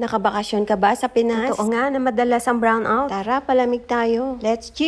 Nakabakasyon ka ba sa Pinas? Oo nga na madalas ang brownout. Tara, palamig tayo. Let's G!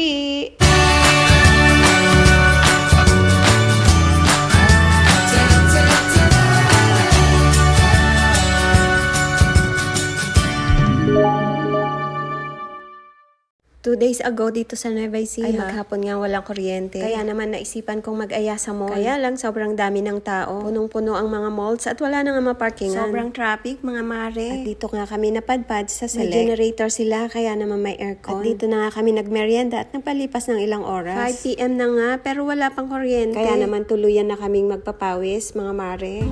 Two days ago dito sa Nueva Ecija, ay maghapon nga walang kuryente. Kaya naman naisipan kong mag-aya sa mall. Kaya lang sobrang dami ng tao. Punong-puno ang mga malls at wala na nga maparkingan. Sobrang traffic mga mare. At dito nga kami napadpad sa Select. May generator sila kaya naman may aircon. At dito na nga kami nagmerienda at nagpalipas ng ilang oras. 5pm na nga pero wala pang kuryente. Kaya naman tuluyan na kaming magpapawis mga mare.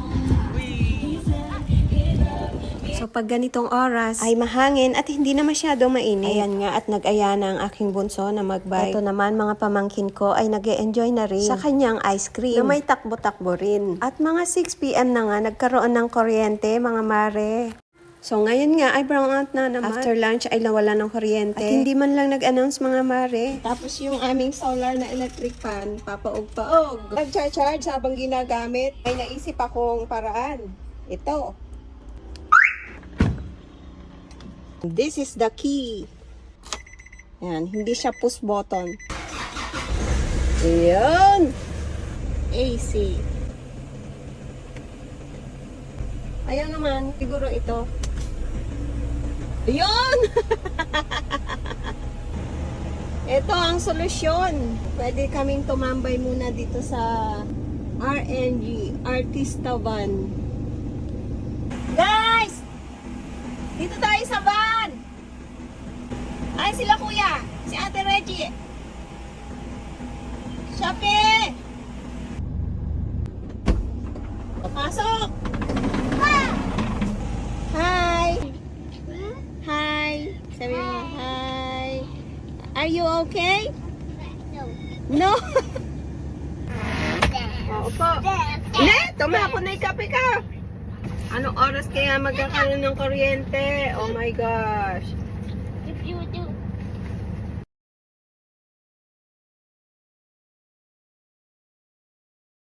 So pag ganitong oras ay mahangin at hindi na masyado mainit. Ayan nga at nag-aya na ang aking bunso na magbike. Ito naman mga pamangkin ko ay nag enjoy na rin sa kanyang ice cream na may takbo-takbo rin. At mga 6pm na nga nagkaroon ng kuryente mga mare. So ngayon nga ay brown out na naman. After lunch ay nawala ng kuryente. At hindi man lang nag-announce mga mare. Tapos yung aming solar na electric fan, papaog-paog. Nag-charge habang ginagamit. Ay naisip akong paraan. Ito. This is the key. Yan, hindi siya push button. Ayan. AC. Ayan naman, siguro ito. Ayan! ito ang solusyon. Pwede kaming tumambay muna dito sa RNG, Artista Van. Guys! Dito tayo sa van! Ay, sila kuya! Si Ate Reggie! Shopee! Pasok! Hi! Hi! Sabi mo, hi! Are you okay? No! Oo po. Ne, tumako na kape ka! Anong oras kaya magkakaroon ng kuryente? Oh my gosh! If you do